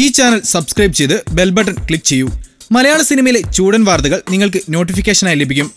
ഈ channel subscribe ചെയ്ത് bell button click ചെയ്യൂ. മലയാള സിനിമയിലെ ചൂടൻ വാർത്തകൾ നിങ്ങൾക്ക് നോട്ടിഫിക്കേഷനായി ലഭിക്കും.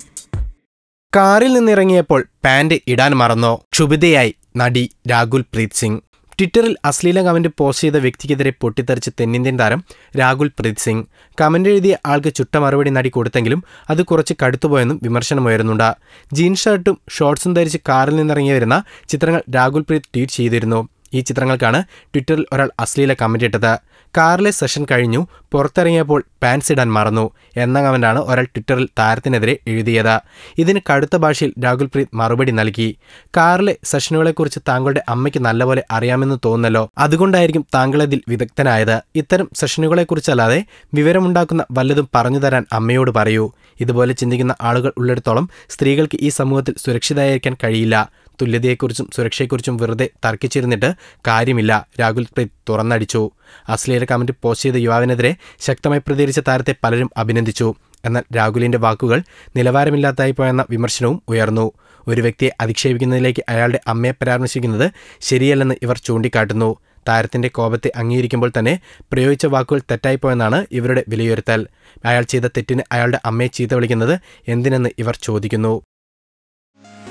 കാറിൽ നിന്നിറങ്ങിയപ്പോൾ പാന്റ് ഇടാൻ മറന്നോ? ക്ഷുഭിതയായി നടി രാഹുൽ പ്രീത് സിംഗ്. ട്വിറ്ററിൽ അശ്ലീല കമന്റ് പോസ്റ്റ് ചെയ്ത വ്യക്തിക്കെതിരെ പൊട്ടിത്തെറിച്ച് തെന്നിന്ത്യൻ താരം രാഹുൽ പ്രീത് സിംഗ്. കമന്റ് എഴുതിയ ആൾക്ക് ചുട്ട മറുപടി നടി കൊടുത്തെങ്കിലും അത് കുറച്ച് കടുത്തുപോയെന്നും വിമർശനമുയരുന്നുണ്ട് ജീൻസ് ഷർട്ടും ഷോർട്സും ധരിച്ച് കാറിൽ നിന്നിറങ്ങി വരുന്ന ചിത്രങ്ങൾ രാഹുൽ പ്രീത് ട്വീറ്റ് ചെയ്തിരുന്നു. ഈ ചിത്രങ്ങൾക്കാണ് ട്വിറ്ററിൽ ഒരാൾ അശ്ലീല കമന്റ് ഇട്ടത്. കാറിലെ സെഷൻ കഴിഞ്ഞു പുറത്തിറങ്ങിയപ്പോൾ പാൻസ് ഇടാൻ മറന്നു എന്ന കമന്റാണ് ഒരാൾ ട്വിറ്ററിൽ താരത്തിനെതിരെ എഴുതിയത്. ഇതിന് കടുത്ത ഭാഷയിൽ രാഹുൽ പ്രീത് മറുപടി നൽകി. കാറിലെ സെഷനുകളെക്കുറിച്ച് താങ്കളുടെ അമ്മയ്ക്ക് നല്ലപോലെ അറിയാമെന്ന് തോന്നുന്നല്ലോ അതുകൊണ്ടായിരിക്കും താങ്കൾ അതിൽ വിദഗ്ധനായത്. ഇത്തരം സെഷനുകളെക്കുറിച്ചല്ലാതെ വിവരമുണ്ടാക്കുന്ന വല്ലതും പറഞ്ഞു തരാൻ അമ്മയോട് പറയൂ. ഇതുപോലെ ചിന്തിക്കുന്ന ആളുകൾ ഉള്ളിടത്തോളം സ്ത്രീകൾക്ക് ഈ സമൂഹത്തിൽ സുരക്ഷിതയായിരിക്കാൻ കഴിയില്ല. തുല്യതയെക്കുറിച്ചും സുരക്ഷയെക്കുറിച്ചും വെറുതെ തർക്കിച്ചിരുന്നിട്ട് കാര്യമില്ല. രാഹുൽ പ്രീത് തുറന്നടിച്ചു. അശ്ലീല കമന്റ് പോസ്റ്റ് ചെയ്ത യുവാവിനെതിരെ ശക്തമായി പ്രതികരിച്ച താരത്തെ പലരും അഭിനന്ദിച്ചു. എന്നാൽ രാഹുലിന്റെ വാക്കുകൾ നിലവാരമില്ലാത്തായി പോയെന്ന വിമർശനവും ഉയർന്നു. ഒരു വ്യക്തിയെ അധിക്ഷേപിക്കുന്നതിലേക്ക് അയാളുടെ അമ്മയെ പരാമർശിക്കുന്നത് ശരിയല്ലെന്ന് ഇവർ ചൂണ്ടിക്കാട്ടുന്നു. താരത്തിന്റെ കോപത്തെ അംഗീകരിക്കുമ്പോൾ തന്നെ പ്രയോഗിച്ച വാക്കുകൾ തെറ്റായിപ്പോയെന്നാണ് ഇവരുടെ വിലയിരുത്തൽ. അയാൾ ചെയ്ത തെറ്റിന് അയാളുടെ അമ്മയെ ചീത്ത വിളിക്കുന്നത് എന്തിനെന്ന് ഇവർ ചോദിക്കുന്നു.